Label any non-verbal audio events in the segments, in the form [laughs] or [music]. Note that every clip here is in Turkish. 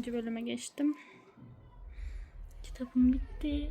İkinci bölüme geçtim. Kitabım bitti.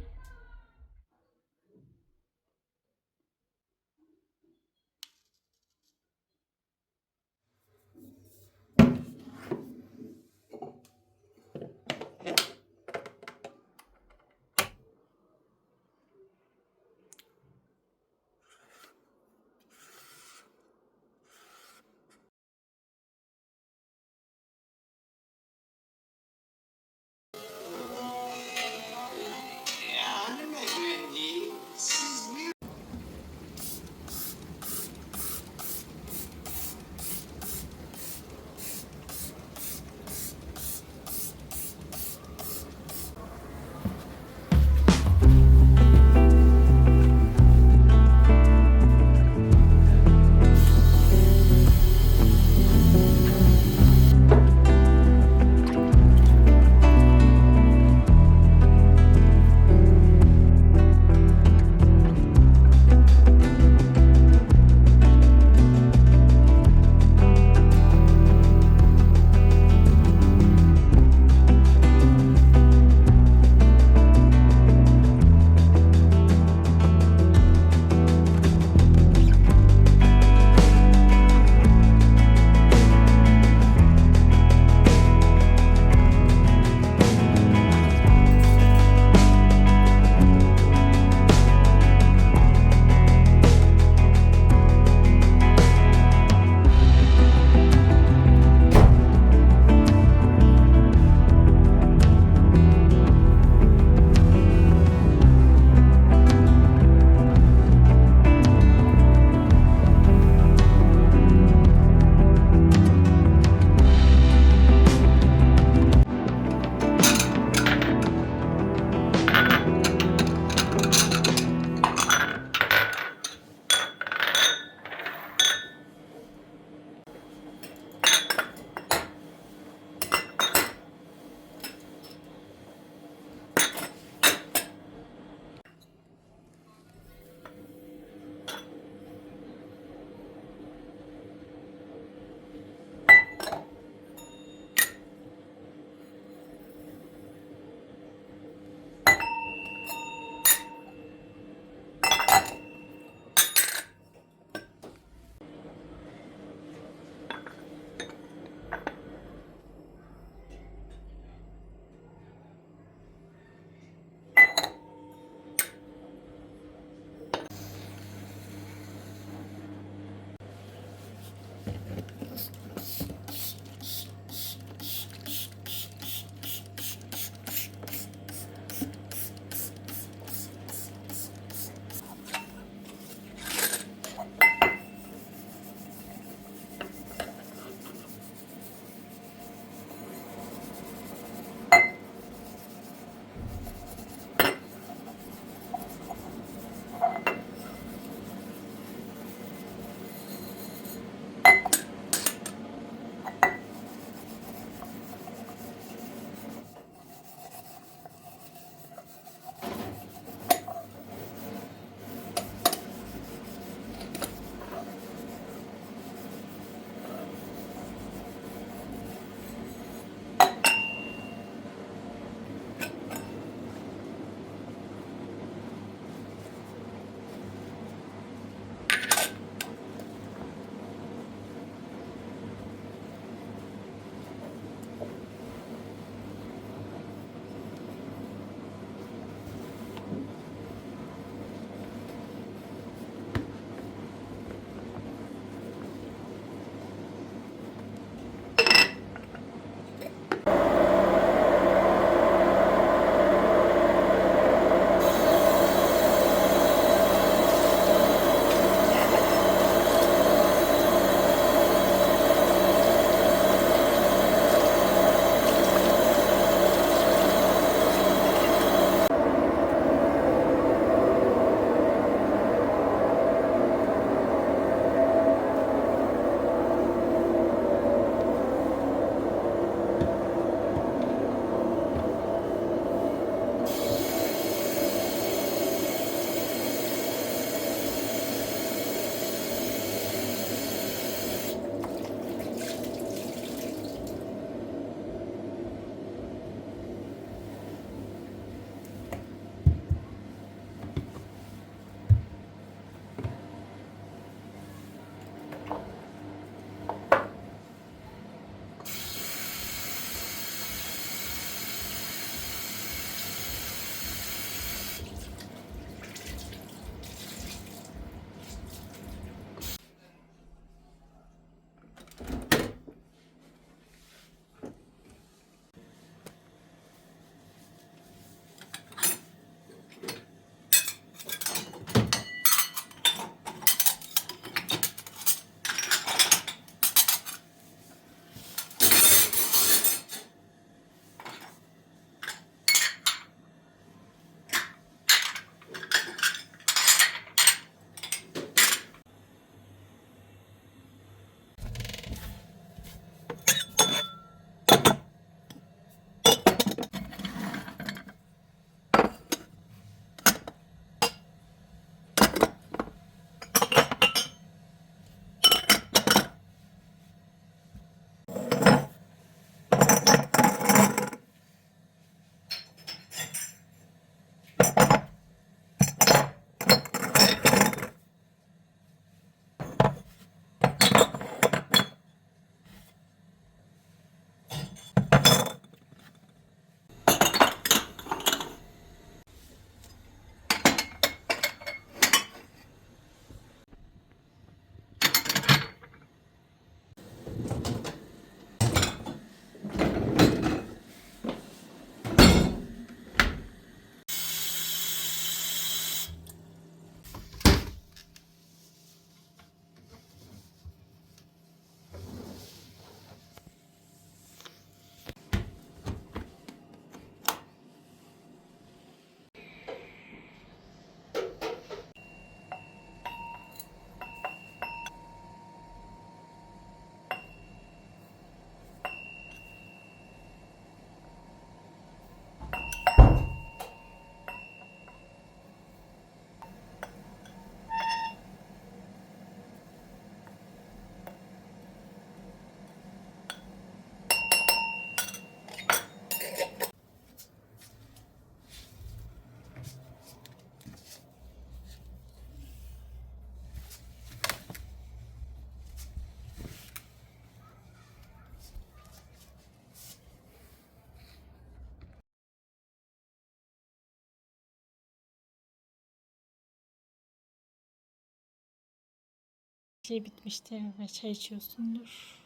Çiçeği bitmiştir ve çay içiyorsundur.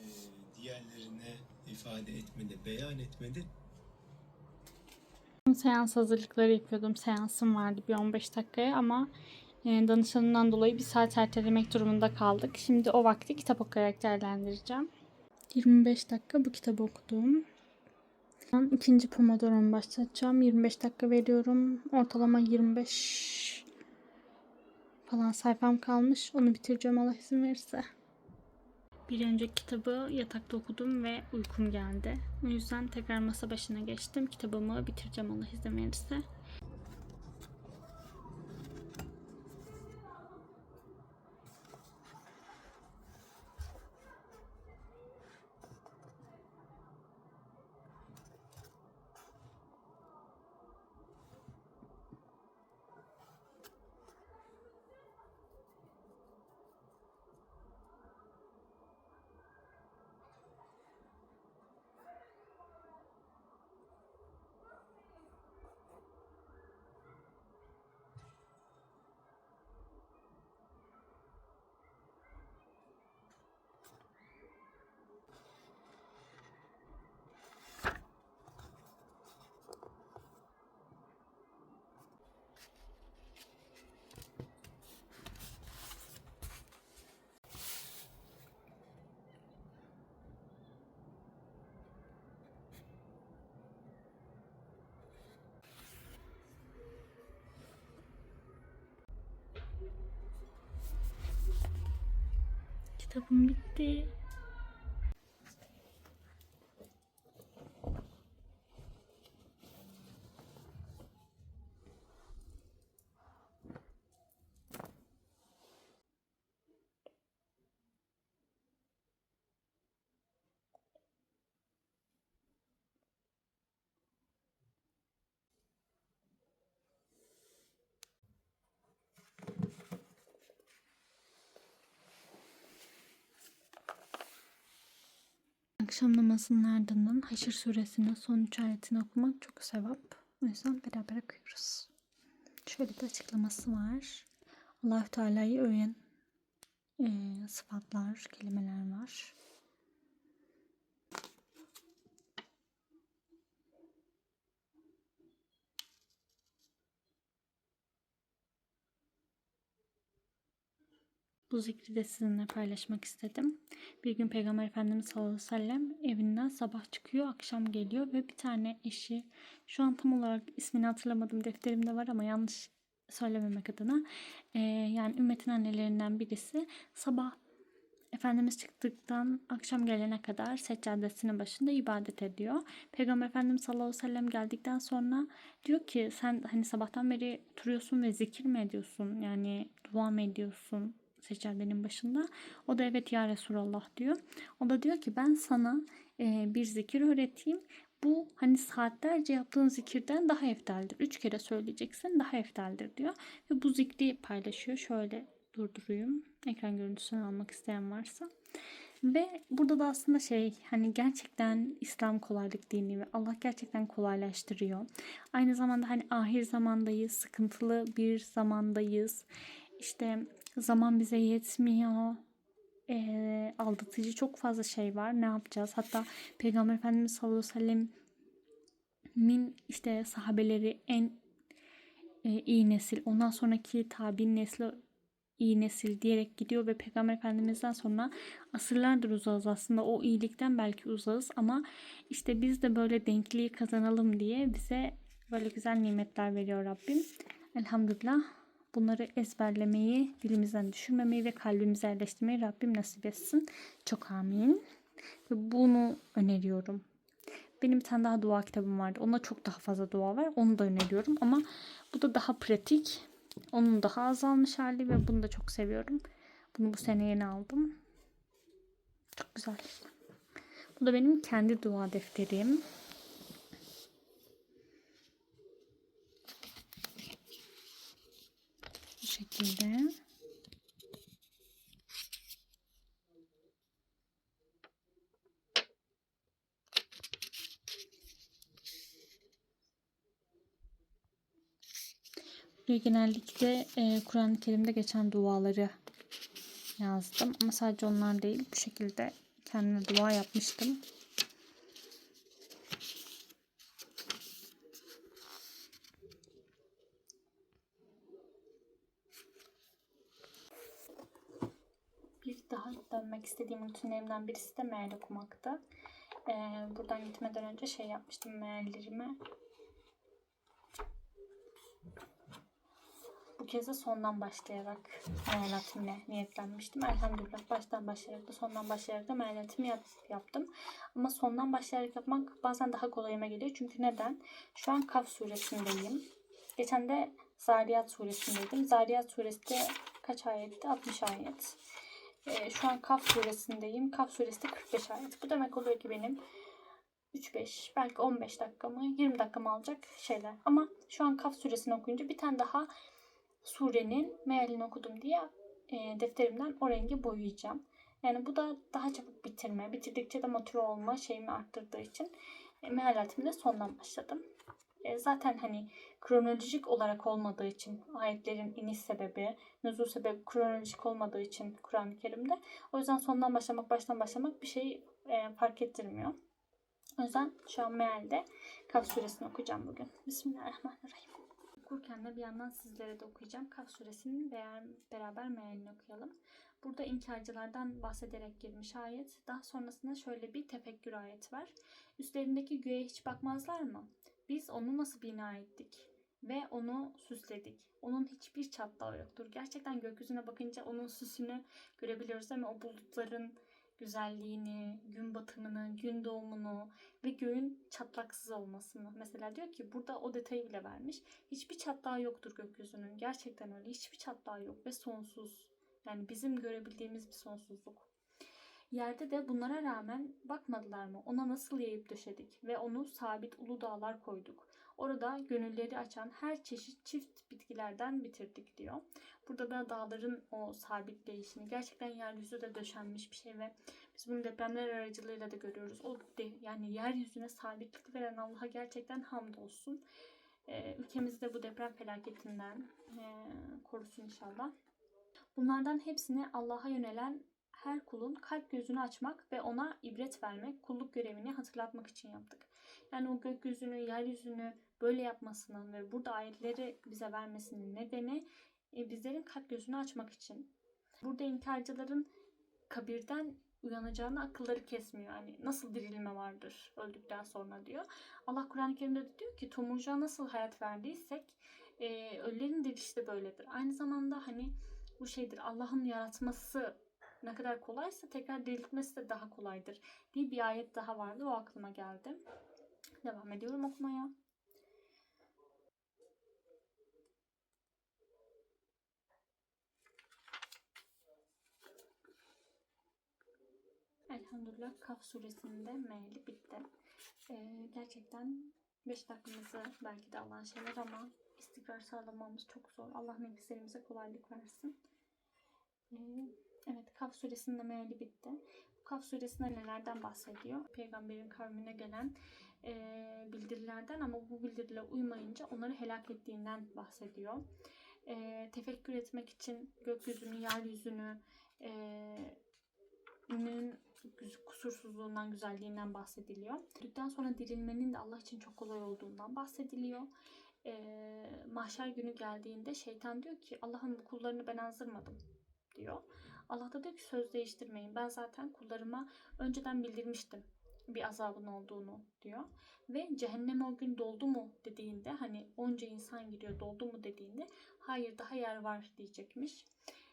Ee, diğerlerine ifade etmede, beyan etmede Seans hazırlıkları yapıyordum. Seansım vardı bir 15 dakikaya ama e, danışanımdan dolayı bir saat ertelemek durumunda kaldık. Şimdi o vakti kitap okuyarak değerlendireceğim. 25 dakika bu kitabı okudum. İkinci Pomodoro'mu başlatacağım. 25 dakika veriyorum. Ortalama 25 falan sayfam kalmış. Onu bitireceğim Allah izin verirse. Bir önceki kitabı yatakta okudum ve uykum geldi. O yüzden tekrar masa başına geçtim. Kitabımı bitireceğim Allah izin verirse. Kitabım bitti. Akşam namazının ardından Haşr suresinin son üç ayetini okumak çok sevap. O yüzden beraber okuyoruz. Şöyle bir açıklaması var. Allahü Teala'yı öven e, sıfatlar, kelimeler var. Bu zikri de sizinle paylaşmak istedim. Bir gün Peygamber Efendimiz sallallahu aleyhi ve sellem evinden sabah çıkıyor, akşam geliyor ve bir tane eşi, şu an tam olarak ismini hatırlamadım, defterimde var ama yanlış söylememek adına, e, yani ümmetin annelerinden birisi sabah Efendimiz çıktıktan akşam gelene kadar seccadesinin başında ibadet ediyor. Peygamber Efendimiz sallallahu aleyhi ve sellem geldikten sonra diyor ki sen hani sabahtan beri duruyorsun ve zikir mi ediyorsun? Yani dua mı ediyorsun? Seccadenin başında. O da evet ya Resulallah diyor. O da diyor ki ben sana e, bir zikir öğreteyim. Bu hani saatlerce yaptığın zikirden daha eftaldir. Üç kere söyleyeceksin daha eftaldir diyor. Ve bu zikri paylaşıyor. Şöyle durdurayım. Ekran görüntüsünü almak isteyen varsa. Ve burada da aslında şey hani gerçekten İslam kolaylık dini ve Allah gerçekten kolaylaştırıyor. Aynı zamanda hani ahir zamandayız, sıkıntılı bir zamandayız. İşte zaman bize yetmiyor. E, aldatıcı çok fazla şey var. Ne yapacağız? Hatta Peygamber Efendimiz sallallahu aleyhi ve sellem'in işte sahabeleri en e, iyi nesil. Ondan sonraki tabi nesli iyi nesil diyerek gidiyor ve Peygamber Efendimiz'den sonra asırlardır uzağız aslında o iyilikten belki uzağız ama işte biz de böyle denkliği kazanalım diye bize böyle güzel nimetler veriyor Rabbim. Elhamdülillah bunları ezberlemeyi, dilimizden düşürmemeyi ve kalbimize yerleştirmeyi Rabbim nasip etsin. Çok amin. Ve bunu öneriyorum. Benim bir tane daha dua kitabım vardı. Onda çok daha fazla dua var. Onu da öneriyorum ama bu da daha pratik. Onun daha azalmış hali ve bunu da çok seviyorum. Bunu bu sene yeni aldım. Çok güzel. Bu da benim kendi dua defterim. Şekilde. Genellikle e, Kur'an-ı Kerim'de geçen duaları yazdım. Ama sadece onlar değil. Bu şekilde kendime dua yapmıştım. Bir daha dönmek istediğim rutinlerimden birisi de meal okumaktı. Ee, buradan gitmeden önce şey yapmıştım meallerimi. Bu kez de sondan başlayarak mealatimle niyetlenmiştim. Elhamdülillah baştan başlayarak da sondan başlayarak da mealatimi yap- yaptım. Ama sondan başlayarak yapmak bazen daha kolayıma geliyor. Çünkü neden? Şu an Kaf suresindeyim. Geçen de Zariyat suresindeydim. Zariyat suresi kaç ayetti? 60 ayet. Ee, şu an Kaf suresindeyim. Kaf suresi de 45 ayet. Bu demek oluyor ki benim 3-5 belki 15 dakikamı 20 dakikamı alacak şeyler. Ama şu an Kaf suresini okuyunca bir tane daha surenin mealini okudum diye e, defterimden o rengi boyayacağım. Yani bu da daha çabuk bitirme, bitirdikçe de motive olma şeyimi arttırdığı için e, mealatimde sondan başladım. E, zaten hani kronolojik olarak olmadığı için ayetlerin iniş sebebi, nüzul sebebi kronolojik olmadığı için Kur'an-ı Kerim'de. O yüzden sondan başlamak, baştan başlamak bir şey e, fark ettirmiyor. O yüzden şu an mealde Kaf suresini okuyacağım bugün. Bismillahirrahmanirrahim. Okurken de bir yandan sizlere de okuyacağım. Kaf suresinin beraber, mealini okuyalım. Burada inkarcılardan bahsederek girmiş ayet. Daha sonrasında şöyle bir tefekkür ayet var. Üstlerindeki göğe hiç bakmazlar mı? Biz onu nasıl bina ettik? Ve onu süsledik. Onun hiçbir çatlağı yoktur. Gerçekten gökyüzüne bakınca onun süsünü görebiliyoruz mi? O bulutların güzelliğini, gün batımını, gün doğumunu ve göğün çatlaksız olmasını. Mesela diyor ki burada o detayı bile vermiş. Hiçbir çatlağı yoktur gökyüzünün. Gerçekten öyle. Hiçbir çatlağı yok ve sonsuz. Yani bizim görebildiğimiz bir sonsuzluk. Yerde de bunlara rağmen bakmadılar mı? Ona nasıl yayıp döşedik ve onu sabit ulu dağlar koyduk. Orada gönülleri açan her çeşit çift bitkilerden bitirdik diyor. Burada da dağların o sabitleyişini gerçekten yeryüzü de döşenmiş bir şey ve biz bunu depremler aracılığıyla da görüyoruz. O de, yani yeryüzüne sabitlik veren Allah'a gerçekten hamdolsun. Ee, ülkemizi de bu deprem felaketinden e, korusun inşallah. Bunlardan hepsini Allah'a yönelen her kulun kalp gözünü açmak ve ona ibret vermek, kulluk görevini hatırlatmak için yaptık. Yani o gökyüzünü, yeryüzünü böyle yapmasının ve burada ayetleri bize vermesinin nedeni e, bizlerin kalp gözünü açmak için. Burada inkarcıların kabirden uyanacağını akılları kesmiyor. Yani nasıl dirilme vardır öldükten sonra diyor. Allah Kur'an-ı Kerim'de de diyor ki tomurcuğa nasıl hayat verdiysek e, ölülerin dirilişi de böyledir. Aynı zamanda hani bu şeydir Allah'ın yaratması ne kadar kolaysa tekrar diriltmesi de daha kolaydır diye bir ayet daha vardı. O aklıma geldi. Devam ediyorum okumaya. Elhamdülillah Kaf suresinde meali bitti. Ee, gerçekten 5 dakikamızı belki de alan şeyler ama istikrar sağlamamız çok zor. Allah nefislerimize kolaylık versin. Ee, evet Kaf suresinde meali bitti. Bu Kaf suresinde nelerden bahsediyor? Peygamberin kavmine gelen e, bildirilerden ama bu bildiriler uymayınca onları helak ettiğinden bahsediyor. E, tefekkür etmek için gökyüzünü, yeryüzünü, e, güz- kusursuzluğundan, güzelliğinden bahsediliyor. Öldükten sonra dirilmenin de Allah için çok kolay olduğundan bahsediliyor. Ee, mahşer günü geldiğinde şeytan diyor ki Allah'ın bu kullarını ben azdırmadım diyor. Allah da diyor ki söz değiştirmeyin. Ben zaten kullarıma önceden bildirmiştim bir azabın olduğunu diyor. Ve cehenneme o gün doldu mu dediğinde hani onca insan giriyor doldu mu dediğinde hayır daha yer var diyecekmiş.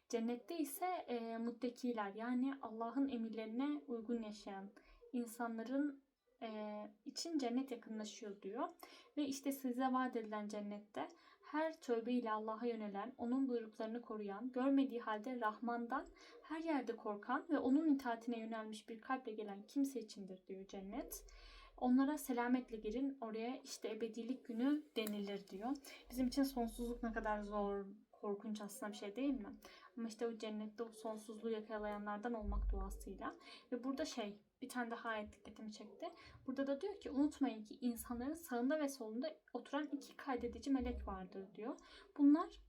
Cennette ise e, muttakiler yani Allah'ın emirlerine uygun yaşayan insanların e, için cennet yakınlaşıyor diyor. Ve işte size vaat edilen cennette her tövbe ile Allah'a yönelen, onun buyruklarını koruyan, görmediği halde Rahman'dan her yerde korkan ve onun itaatine yönelmiş bir kalple gelen kimse içindir diyor cennet. Onlara selametle girin, oraya işte ebedilik günü denilir diyor. Bizim için sonsuzluk ne kadar zor, korkunç aslında bir şey değil mi? Ama işte o cennette o sonsuzluğu yakalayanlardan olmak duasıyla. Ve burada şey bir tane daha ayet dikkatimi çekti. Burada da diyor ki unutmayın ki insanların sağında ve solunda oturan iki kaydedici melek vardır diyor. Bunlar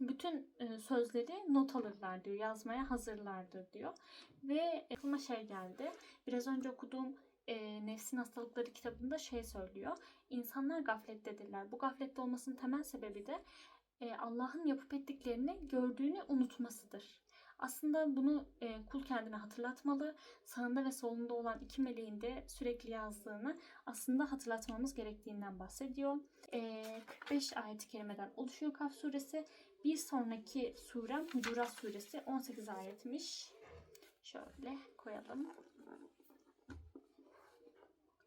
bütün e, sözleri not alırlar diyor. Yazmaya hazırlardır diyor. Ve aklıma şey geldi. Biraz önce okuduğum e, Nefsin Hastalıkları kitabında şey söylüyor. İnsanlar gaflettedirler. Bu gaflette olmasının temel sebebi de e, Allah'ın yapıp ettiklerini gördüğünü unutmasıdır. Aslında bunu e, kul kendine hatırlatmalı. Sağında ve solunda olan iki meleğin de sürekli yazdığını aslında hatırlatmamız gerektiğinden bahsediyor. E, 45 ayet-i kerimeden oluşuyor Kaf suresi. Bir sonraki surem Hucurat suresi 18 ayetmiş. Şöyle koyalım.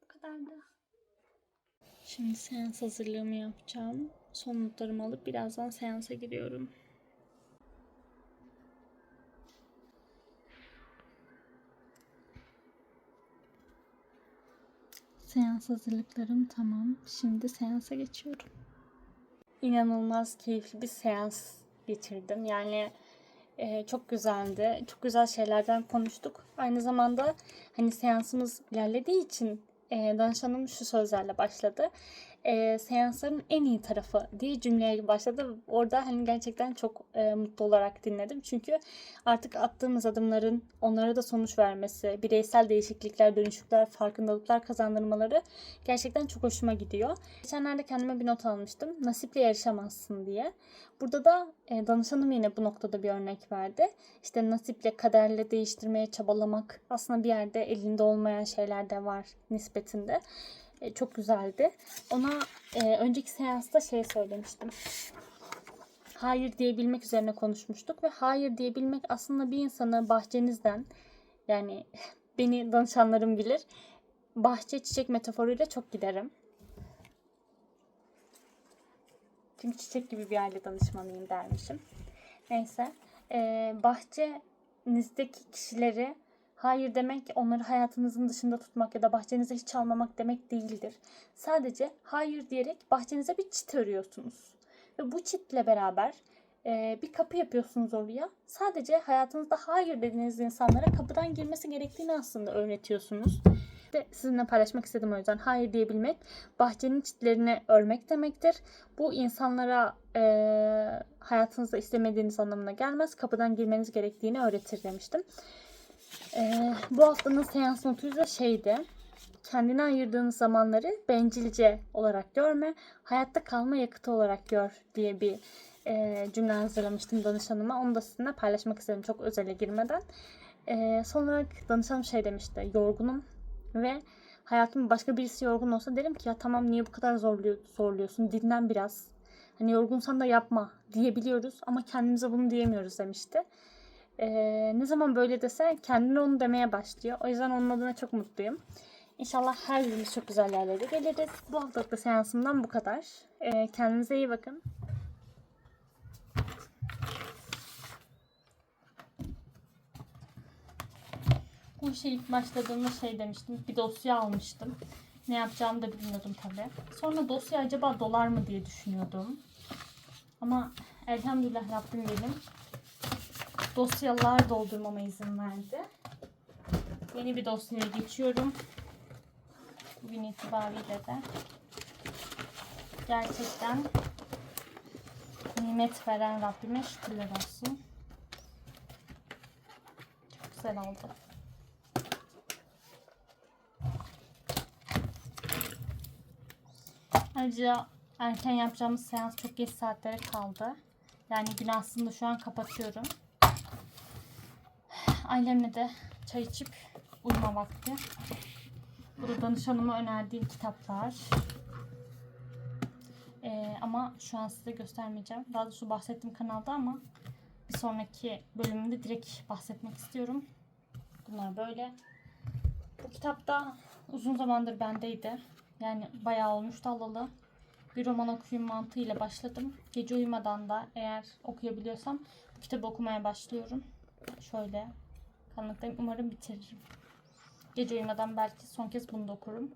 Bu kadar da. Şimdi seans hazırlığımı yapacağım. Son notlarımı alıp birazdan seansa giriyorum. Seans hazırlıklarım tamam. Şimdi seansa geçiyorum. İnanılmaz keyifli bir seans geçirdim. Yani e, çok güzeldi. Çok güzel şeylerden konuştuk. Aynı zamanda hani seansımız ilerlediği için e, danışanım şu sözlerle başladı. E, seansların en iyi tarafı diye cümleye başladı. Orada hani gerçekten çok e, mutlu olarak dinledim. Çünkü artık attığımız adımların onlara da sonuç vermesi, bireysel değişiklikler, dönüşükler, farkındalıklar kazandırmaları gerçekten çok hoşuma gidiyor. Geçenlerde kendime bir not almıştım. Nasiple yarışamazsın diye. Burada da e, danışanım yine bu noktada bir örnek verdi. İşte nasiple, kaderle değiştirmeye çabalamak aslında bir yerde elinde olmayan şeyler de var nispetinde. E, çok güzeldi. Ona e, önceki seansta şey söylemiştim. Hayır diyebilmek üzerine konuşmuştuk ve hayır diyebilmek aslında bir insanı bahçenizden yani [laughs] beni danışanlarım bilir. Bahçe çiçek metaforuyla çok giderim. Çünkü çiçek gibi bir aile danışmanıyım dermişim. Neyse. E, bahçenizdeki kişileri hayır demek onları hayatınızın dışında tutmak ya da bahçenize hiç almamak demek değildir. Sadece hayır diyerek bahçenize bir çit örüyorsunuz. Ve bu çitle beraber e, bir kapı yapıyorsunuz oraya. Sadece hayatınızda hayır dediğiniz insanlara kapıdan girmesi gerektiğini aslında öğretiyorsunuz. De sizinle paylaşmak istedim o yüzden. Hayır diyebilmek bahçenin çitlerini örmek demektir. Bu insanlara e, hayatınızda istemediğiniz anlamına gelmez. Kapıdan girmeniz gerektiğini öğretir demiştim. E, bu haftanın seans notu da şeydi. Kendine ayırdığınız zamanları bencilce olarak görme, hayatta kalma yakıtı olarak gör diye bir e, cümle hazırlamıştım danışanıma. Onu da sizinle paylaşmak istedim çok özele girmeden. E, son olarak danışanım şey demişti. Yorgunum ve hayatım başka birisi yorgun olsa derim ki ya tamam niye bu kadar zorluyor, zorluyorsun dinlen biraz. Hani yorgunsan da yapma diyebiliyoruz ama kendimize bunu diyemiyoruz demişti. E, ne zaman böyle dese kendine onu demeye başlıyor. O yüzden onun adına çok mutluyum. İnşallah her birimiz çok güzel yerlere geliriz. Bu haftalık da seansımdan bu kadar. E, kendinize iyi bakın. Bu işe ilk başladığımda şey demiştim. Bir dosya almıştım. Ne yapacağımı da bilmiyordum tabii. Sonra dosya acaba dolar mı diye düşünüyordum. Ama elhamdülillah Rabbim benim dosyalar doldurmama izin verdi. Yeni bir dosyaya geçiyorum. Bugün itibariyle de gerçekten nimet veren Rabbime şükürler olsun. Çok güzel oldu. Ayrıca erken yapacağımız seans çok geç saatlere kaldı. Yani gün aslında şu an kapatıyorum. Ailemle de çay içip uyuma vakti. Burada danışanıma önerdiğim kitaplar. Ee, ama şu an size göstermeyeceğim. Daha doğrusu bahsettim kanalda ama bir sonraki bölümünde direkt bahsetmek istiyorum. Bunlar böyle. Bu kitap da uzun zamandır bendeydi. Yani bayağı olmuştu alalı. Bir roman okuyayım mantığıyla başladım. Gece uyumadan da eğer okuyabiliyorsam bu kitabı okumaya başlıyorum. Şöyle karanlıktayım. Umarım bitiririm. Gece uyumadan belki son kez bunu da okurum.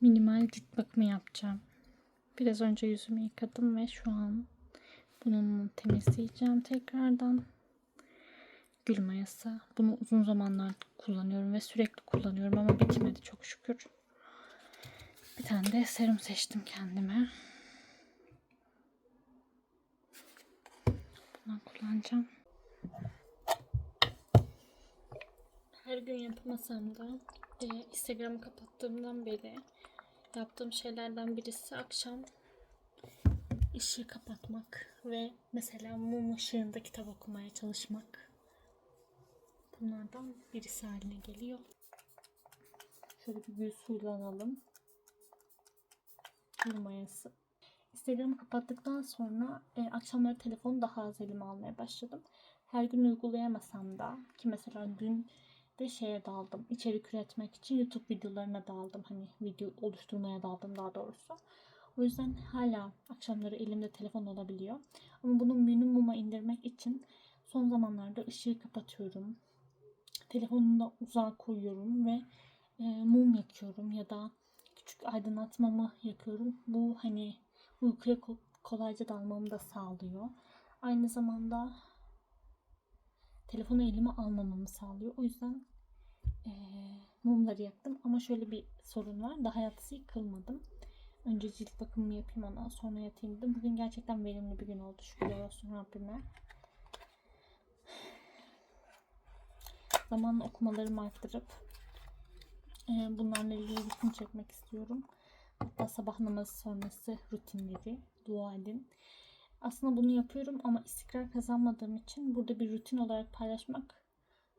Minimal cilt bakımı yapacağım. Biraz önce yüzümü yıkadım ve şu an bununla temizleyeceğim tekrardan. Gül mayası. Bunu uzun zamanlar kullanıyorum ve sürekli kullanıyorum ama bitmedi çok şükür. Bir tane de serum seçtim kendime. Bundan kullanacağım. Her gün yapamasam da e, Instagram'ı kapattığımdan beri yaptığım şeylerden birisi akşam ışığı kapatmak ve mesela mum ışığında kitap okumaya çalışmak. Bunlardan birisi haline geliyor. Şöyle bir gül suylanalım. Gül mayası. Instagram'ı kapattıktan sonra e, akşamları telefonu daha az elime almaya başladım. Her gün uygulayamasam da ki mesela dün de şeye daldım. içerik üretmek için YouTube videolarına daldım. Hani video oluşturmaya daldım daha doğrusu. O yüzden hala akşamları elimde telefon olabiliyor. Ama bunu minimuma indirmek için son zamanlarda ışığı kapatıyorum. Telefonumu da uzağa koyuyorum ve e, mum yakıyorum ya da küçük aydınlatmamı yakıyorum. Bu hani uykuya ko- kolayca dalmamı da sağlıyor. Aynı zamanda telefonu elime almamamı sağlıyor. O yüzden eee, mumları yaktım. Ama şöyle bir sorun var. Daha yatısı yıkılmadım. Önce cilt bakımımı yapayım ondan sonra yatayım dedim. Bugün gerçekten verimli bir gün oldu. Şükürler olsun Rabbime. Zamanla okumalarımı arttırıp eee, bunlarla ilgili rutin çekmek istiyorum. Hatta sabah namazı sonrası rutinleri dua edin. Aslında bunu yapıyorum ama istikrar kazanmadığım için burada bir rutin olarak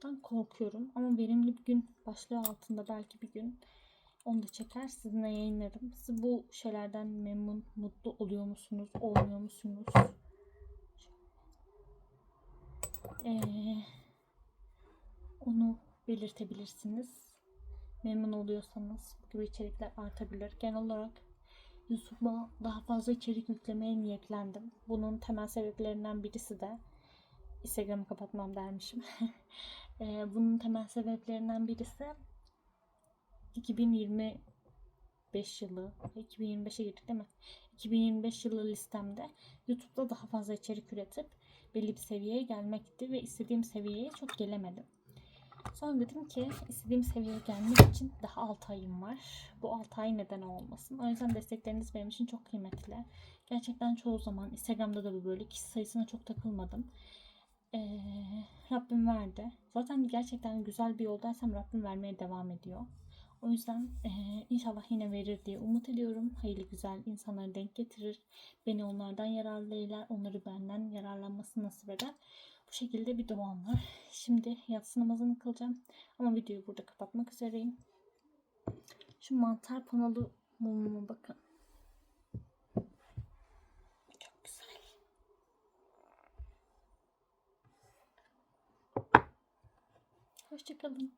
paylaşmaktan korkuyorum. Ama verimli bir gün başlığı altında belki bir gün onu da çeker sizinle yayınlarım. Siz bu şeylerden memnun, mutlu oluyor musunuz, olmuyor musunuz? Ee, onu belirtebilirsiniz. Memnun oluyorsanız bu gibi içerikler artabilir. Genel olarak YouTube'a daha fazla içerik yüklemeye niyetlendim. Bunun temel sebeplerinden birisi de Instagram'ı kapatmam dermişim. Eee, [laughs] Bunun temel sebeplerinden birisi 2025 yılı, 2025'e girdik değil mi? 2025 yılı listemde YouTube'da daha fazla içerik üretip belli bir seviyeye gelmekti ve istediğim seviyeye çok gelemedim. Sonra dedim ki istediğim seviyeye gelmek için daha 6 ayım var. Bu 6 ay neden olmasın. O yüzden destekleriniz benim için çok kıymetli. Gerçekten çoğu zaman Instagram'da da böyle kişi sayısına çok takılmadım. Ee, Rabbim verdi. Zaten gerçekten güzel bir yoldaysam Rabbim vermeye devam ediyor. O yüzden eee, inşallah yine verir diye umut ediyorum. Hayırlı güzel insanları denk getirir. Beni onlardan yararlı eyler. Onları benden yararlanması nasip eder. Bu şekilde bir duam var. Şimdi yatsı namazını kılacağım. Ama videoyu burada kapatmak üzereyim. Şu mantar panalı mumuma bakın. Mas tipo, ele